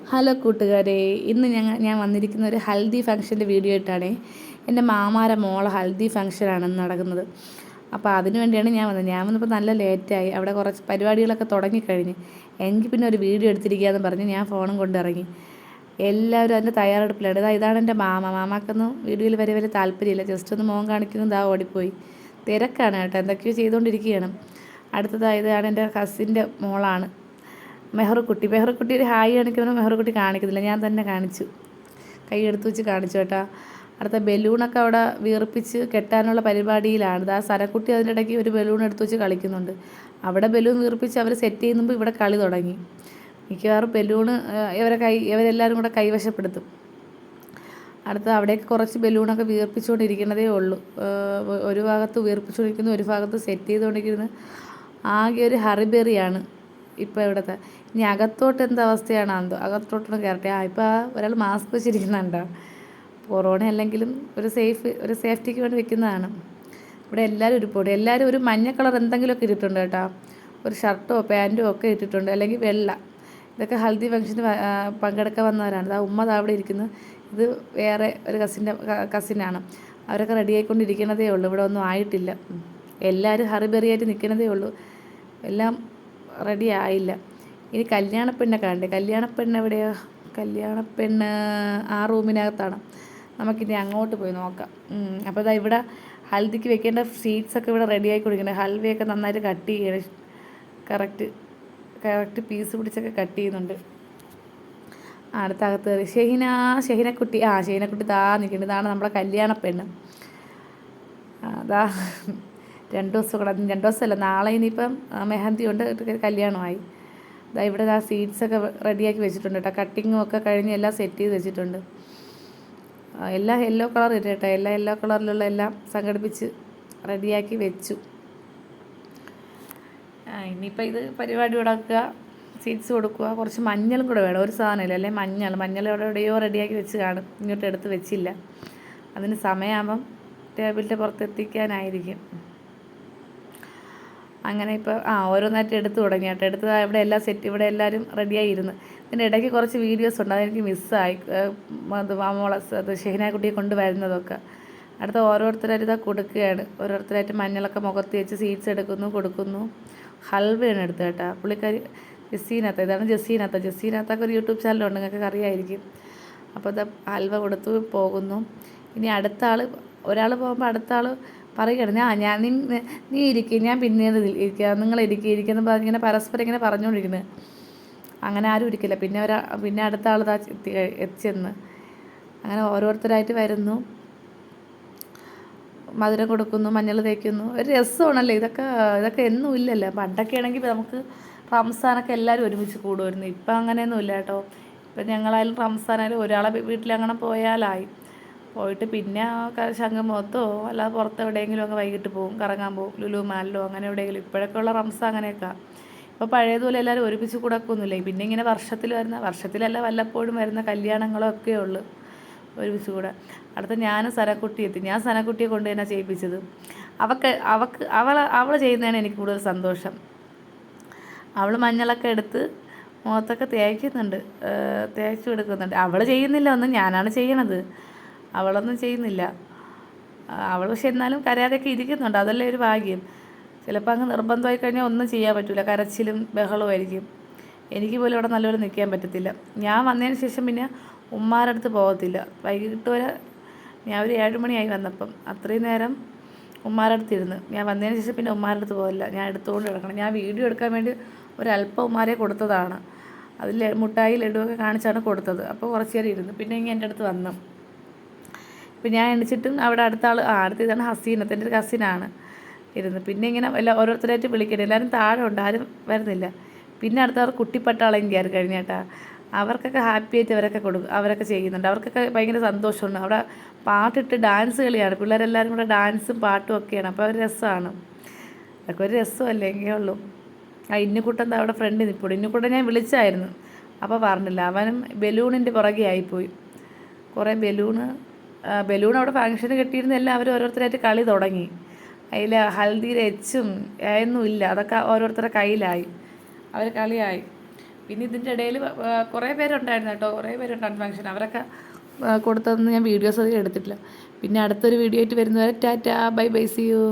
Hello കൂട്ടുകാരെ ഇന്ന് ഞങ്ങൾ ഞാൻ വന്നിരിക്കുന്ന ഒരു ഹൽദി ഫംഗ്ഷന്റെ വീഡിയോ ആയിട്ടാണ് എന്റെ മാമാരെ മോളെ ഹൽദി ഫംഗ്ഷനാണ് നടക്കുന്നത്. അപ്പോൾ അതിനു വേണ്ടിയാണ് ഞാൻ വന്നത്. ഞാൻ വന്നപ്പോൾ നല്ല ലേറ്റായി. അവിടെ കുറച്ച് പരിപാടികളൊക്കെ തുടങ്ങിക്കഴിഞ്ഞ്. എനിക്ക് പിന്നെ ഒരു വീഡിയോ എടുത്തിരിക്കുകയെന്ന് പറഞ്ഞ് ഞാൻ ഫോണും കൊണ്ടിറങ്ങി എല്ലാവരും അതിന്റെ തയ്യാറെടുപ്പിലാണ്. ഇതാ ഇതാണ് എന്റെ മാമ. മാമാക്കൊന്നും വീഡിയോയിൽ വരെ വരെ താല്പര്യമില്ല. ജസ്റ്റ് ഒന്ന് മോൻ കാണിക്കുന്നു ഇതാ ഓടിപ്പോയി. തിരക്കാണ് കേട്ടോ. എന്തൊക്കെയോ ചെയ്തുകൊണ്ടിരിക്കുകയാണ്. അടുത്തതായി ഇതാണ് എന്റെ കസിന്റെ മോളാണ്. മെഹറുക്കുട്ടി. മെഹറുക്കുട്ടി ഒരു ഹായ് കാണിക്കുമ്പോൾ മെഹറുക്കുട്ടി കാണിക്കുന്നില്ല. ഞാൻ തന്നെ കാണിച്ചു. കൈ എടുത്തു വെച്ച് കാണിച്ചു കേട്ടോ. അടുത്ത ബലൂണൊക്കെ അവിടെ വീർപ്പിച്ച് കെട്ടാനുള്ള പരിപാടിയിലാണ്. ആ സരക്കുട്ടി അതിന്റെ ഇടയ്ക്ക് ഒരു ബലൂൺ എടുത്തു വെച്ച് കളിക്കുന്നുണ്ട്. അവിടെ ബലൂൺ വീർപ്പിച്ച് അവർ സെറ്റ് ചെയ്യുമ്പോൾ ഇവിടെ കളി തുടങ്ങി. മിക്കവാറും ബലൂണ് ഇവരെ കൈ ഇവരെല്ലാവരും കൂടെ കൈവശപ്പെടുത്തും. അടുത്ത അവിടെയൊക്കെ കുറച്ച് ബലൂണൊക്കെ വീർപ്പിച്ചുകൊണ്ടിരിക്കുന്നതേ ഉള്ളൂ. ഒരു ഭാഗത്ത് വീർപ്പിച്ചുകൊണ്ടിരിക്കുന്നു ഒരു ഭാഗത്ത് സെറ്റ് ചെയ്തുകൊണ്ടിരിക്കുന്നത് ആകെ ഒരു ഹറിബെറിയാണ്. ഇപ്പോൾ ഇവിടുത്തെ ഇനി അകത്തോട്ട് എന്ത് അവസ്ഥയാണ് എന്തോ അകത്തോട്ടൊന്ന് കയറട്ടെ ആ ഇപ്പോൾ ഒരാൾ മാസ്ക് വെച്ചിരിക്കുന്നുണ്ടോ? കൊറോണ അല്ലെങ്കിലും ഒരു സേഫ് ഒരു സേഫ്റ്റിക്ക് വേണ്ടി വെക്കുന്നതാണ് ഇവിടെ എല്ലാവരും ഇരിപ്പുണ്ട് എല്ലാവരും ഒരു മഞ്ഞ കളർ എന്തെങ്കിലുമൊക്കെ ഇട്ടിട്ടുണ്ട് കേട്ടോ. ഒരു ഷർട്ടോ പാന്റോ ഒക്കെ ഇട്ടിട്ടുണ്ട്. അല്ലെങ്കിൽ വെള്ള. ഇതൊക്കെ ഹൽദി ഫംഗ്ഷന് പങ്കെടുക്കാൻ വന്നവരാണ്. ആ ഉമ്മ അവിടെ ഇരിക്കുന്നത് ഇത് വേറെ ഒരു കസിന്റെ കസിനാണ്. അവരൊക്കെ റെഡി ആയിക്കൊണ്ടിരിക്കണതേ ഉള്ളൂ. ഇവിടെ ഒന്നും ആയിട്ടില്ല. എല്ലാവരും ഹറിബെറിയായിട്ട് നിൽക്കുന്നതേ ഉള്ളൂ. എല്ലാം റെഡി ആയില്ല. ഇനി കല്യാണപ്പെണ്ണെ കാണണ്ടേ കല്യാണപ്പെണ്ണ് എവിടെയാ? കല്യാണപ്പെണ്ണ് ആ റൂമിനകത്താണ്. നമുക്കിനി അങ്ങോട്ട് പോയി നോക്കാം. അപ്പോൾ ഇതാ ഇവിടെ ഹൽദിക്ക് വെക്കേണ്ട സീഡ്സൊക്കെ ഇവിടെ റെഡി ആയി കൊടുക്കുന്നത് ഹൽവയൊക്കെ നന്നായിട്ട് കട്ട് ചെയ്യണം. കറക്റ്റ് കറക്റ്റ് പീസ് പിടിച്ചൊക്കെ കട്ട് ചെയ്യുന്നുണ്ട്. അടുത്ത അകത്ത് കയറി. ഷെഹിന ഷെഹിനക്കുട്ടി. ആ ഷെഹിനക്കുട്ടി താ നിൽക്കുന്നത് ഇതാണ് നമ്മുടെ കല്യാണപ്പെണ്ണ്. അതാ രണ്ട് ദിവസം കൂടെ രണ്ട് ദിവസമല്ല നാളെ ഇനിയിപ്പം മെഹന്തി കൊണ്ട് കല്യാണമായി. ഇതാ ഇവിടെ ആ സീഡ്സൊക്കെ റെഡിയാക്കി വെച്ചിട്ടുണ്ട് കേട്ടോ. കട്ടിങ്ങും ഒക്കെ കഴിഞ്ഞ് എല്ലാം സെറ്റ് ചെയ്ത് വെച്ചിട്ടുണ്ട്. എല്ലാ യെല്ലോ കളർ ഇട്ട് കേട്ടോ. എല്ലാ യെല്ലോ കളറിലുള്ള എല്ലാം സംഘടിപ്പിച്ച് റെഡിയാക്കി വെച്ചു. ഇനിയിപ്പോൾ ഇത് പരിപാടി ഉടക്കുക സീഡ്സ് കൊടുക്കുക. കുറച്ച് മഞ്ഞളും കൂടെ വേണം. ഒരു സാധനമില്ല അല്ലെ? മഞ്ഞൾ. മഞ്ഞൾ ഇവിടെ എവിടെയോ റെഡിയാക്കി വെച്ച് കാണും. ഇങ്ങോട്ട് എടുത്ത് വെച്ചില്ല. അതിന് സമയമാകുമ്പം ടേബിളിന്റെ പുറത്ത് എത്തിക്കാനായിരിക്കും. അങ്ങനെ ഇപ്പോൾ ആ ഓരോന്നായിട്ട് എടുത്തു തുടങ്ങി കേട്ടോ. എടുത്ത് ഇവിടെ എല്ലാം സെറ്റ് ഇവിടെ എല്ലാവരും റെഡിയായി ഇരുന്ന്. ഇതിന്റെ ഇടയ്ക്ക് കുറച്ച് വീഡിയോസ് ഉണ്ട്. അതെനിക്ക് മിസ്സായി അത് മാമോളെ അത് ഷെഹിനാക്കുട്ടിയെ കൊണ്ടുവരുന്നതൊക്കെ അടുത്ത ഓരോരുത്തരായിട്ട് ഇതാ കൊടുക്കുകയാണ്. ഓരോരുത്തരായിട്ട് മഞ്ഞളൊക്കെ മുഖത്ത് വെച്ച് സീറ്റ്സ് എടുക്കുന്നു കൊടുക്കുന്നു. ഹൽവയാണ് എടുത്തത് കേട്ടോ. പുള്ളിക്കാരി ജസീനത്ത ഇതാണ് ജസീനത്ത. ജസീനത്തൊക്കെ ഒരു യൂട്യൂബ് ചാനലുണ്ട് നിങ്ങൾക്ക് അറിയായിരിക്കും. അപ്പോൾ ഇത് ഹൽവ കൊടുത്തു പോകുന്നു. ഇനി അടുത്ത ആൾ ഒരാൾ പോകുമ്പോൾ അടുത്ത ആൾ പറയുകയാണ് ഞാൻ ഞാൻ നീ ഇരിക്കുക ഞാൻ പിന്നീട് ഇരിക്കുക നിങ്ങൾ ഇരിക്കുക ഇരിക്കുന്ന ഇങ്ങനെ പരസ്പരം ഇങ്ങനെ പറഞ്ഞുകൊണ്ടിരിക്കുന്നത് അങ്ങനെ ആരും ഇരിക്കില്ല. പിന്നെ ഒരാ പിന്നെ അടുത്ത ആൾ എത്തി എത്തിച്ചെന്ന്. അങ്ങനെ ഓരോരുത്തരായിട്ട് വരുന്നു. മധുരം കൊടുക്കുന്നു മഞ്ഞൾ തേക്കുന്നു. ഒരു രസമാണല്ലേ? ഇതൊക്കെ ഇതൊക്കെ എന്നും ഇല്ലല്ലോ. പണ്ടൊക്കെ ആണെങ്കിൽ നമുക്ക് റംസാനൊക്കെ എല്ലാവരും ഒരുമിച്ച് കൂടുമായിരുന്നു. ഇപ്പം അങ്ങനെയൊന്നും ഇല്ല കേട്ടോ. ഇപ്പം ഞങ്ങളായാലും റംസാനായാലും ഒരാളെ വീട്ടിൽ അങ്ങനെ പോയാലായി. പോയിട്ട് പിന്നെ ശംഖുമുഖത്തോ അല്ലാതെ പുറത്ത് എവിടെയെങ്കിലും ഒക്കെ വൈകിട്ട് പോകും കറങ്ങാൻ പോകും ലുലു മാലിലോ അങ്ങനെ എവിടെയെങ്കിലും. ഇപ്പോഴൊക്കെ ഉള്ള റംസ അങ്ങനെയൊക്കെ. ഇപ്പോൾ പഴയതുപോലെ എല്ലാവരും ഒരുമിച്ച് കൂടക്കൊന്നുമില്ല. പിന്നെ ഇങ്ങനെ വർഷത്തിൽ വരുന്ന വർഷത്തിലല്ല വല്ലപ്പോഴും വരുന്ന കല്യാണങ്ങളൊക്കെ ഉള്ളു ഒരുമിച്ച് കൂടെ അടുത്ത ഞാൻ സനക്കുട്ടി എത്തി. ഞാൻ സനക്കുട്ടിയെ കൊണ്ട് തന്നെ ചെയ്യിപ്പിച്ചത്. അവക്ക് അവക്ക് അവൾ അവൾ ചെയ്യുന്നതാണ് എനിക്ക് കൂടുതൽ സന്തോഷം. അവൾ മഞ്ഞളൊക്കെ എടുത്ത് മുഖത്തൊക്കെ തേക്കുന്നുണ്ട് തേച്ചു എടുക്കുന്നുണ്ട് അവൾ ചെയ്യുന്നില്ല ഒന്നും ഞാനാണ് ചെയ്യണത്. അവളൊന്നും ചെയ്യുന്നില്ല. അവൾ പക്ഷെ എന്നാലും കരയാതെയൊക്കെ ഇരിക്കുന്നുണ്ട്. അതല്ലേ ഒരു ഭാഗ്യം. ചിലപ്പോൾ അങ്ങ് നിർബന്ധമായി കഴിഞ്ഞാൽ ഒന്നും ചെയ്യാൻ പറ്റില്ല കരച്ചിലും ബഹളവും ആയിരിക്കും. എനിക്ക് പോലും ഇവിടെ നല്ലപോലെ നിൽക്കാൻ പറ്റത്തില്ല. ഞാൻ വന്നതിന് ശേഷം പിന്നെ ഉമ്മാരുടെ അടുത്ത് പോകത്തില്ല. വൈകിട്ട് വരെ ഞാൻ ഒരു ഏഴ് മണിയായി വന്നപ്പം. അത്രയും നേരം ഉമ്മാരുടെ അടുത്ത് ഇരുന്ന് ഞാൻ വന്നതിന് ശേഷം പിന്നെ ഉമ്മാരുടെ അടുത്ത് പോകില്ല ഞാൻ എടുത്തുകൊണ്ട് കിടക്കണം ഞാൻ വീഡിയോ എടുക്കാൻ വേണ്ടി ഒരല്പം ഉമ്മാരെ കൊടുത്തതാണ്. അതിൽ മുട്ടായി ലഡുവൊക്കെ കാണിച്ചാണ് കൊടുത്തത്. അപ്പോൾ കുറച്ച് നേരം ഇരുന്നു. പിന്നെ ഇങ്ങനെ എന്റെ അടുത്ത് വന്നു. ഇപ്പം ഞാൻ എണിച്ചിട്ടും അവിടെ അടുത്ത ആൾ ആ അടുത്ത ഇതാണ് ഹസീനത്ത് എന്റെ ഒരു കസിനാണ് ഇരുന്ന്. പിന്നെ ഇങ്ങനെ എല്ലാ ഓരോരുത്തരായിട്ട് വിളിക്കണം എല്ലാവരും താഴെ ഉണ്ട് ആരും വരുന്നില്ല. പിന്നെ അടുത്തവർ കുട്ടിപ്പട്ടാളം കയറി കഴിഞ്ഞേട്ടാ? അവർക്കൊക്കെ ഹാപ്പി ആയിട്ട് അവരൊക്കെ കൊടുക്കും അവരൊക്കെ ചെയ്യുന്നുണ്ട്. അവർക്കൊക്കെ ഭയങ്കര സന്തോഷമുണ്ട്. അവിടെ പാട്ടിട്ട് ഡാൻസ് കളിയാണ്. പിള്ളേരെല്ലാവരും കൂടെ ഡാൻസും പാട്ടും ഒക്കെയാണ്. അപ്പോൾ ഒരു രസമാണ് അതൊക്കെ ഒരു രസമല്ലേ എങ്കിൽ ഉള്ളൂ. ആ ഇന്നുകൂട്ടം അവിടെ ഫ്രണ്ട് നിൽപ്പുണ്ട് ഇന്നുകൂട്ടം ഞാൻ വിളിച്ചായിരുന്നു. അപ്പോൾ പറഞ്ഞില്ല. അവനും ബലൂണിന്റെ പുറകെ ആയിപ്പോയി കുറേ ബലൂണ് ബലൂൺ അവിടെ ഫങ്ഷന് കെട്ടിയിരുന്ന എല്ലാവരും ഓരോരുത്തരായിട്ട് കളി തുടങ്ങി. അതിൽ ഹൽദി എച്ചും ഒന്നും ഇല്ല. അതൊക്കെ ഓരോരുത്തരുടെ കയ്യിലായി. അവർ കളിയായി. പിന്നെ ഇതിന്റെ ഇടയിൽ കുറേ പേരുണ്ടായിരുന്നു കേട്ടോ. കുറേ പേരുണ്ടായിരുന്നു ഫങ്ഷൻ അവരൊക്കെ കൊടുത്തതെന്ന് ഞാൻ വീഡിയോസ് അധികം എടുത്തിട്ടില്ല. പിന്നെ അടുത്തൊരു വീഡിയോ ആയിട്ട് വരുന്നവരെ tata. Bye bye see you.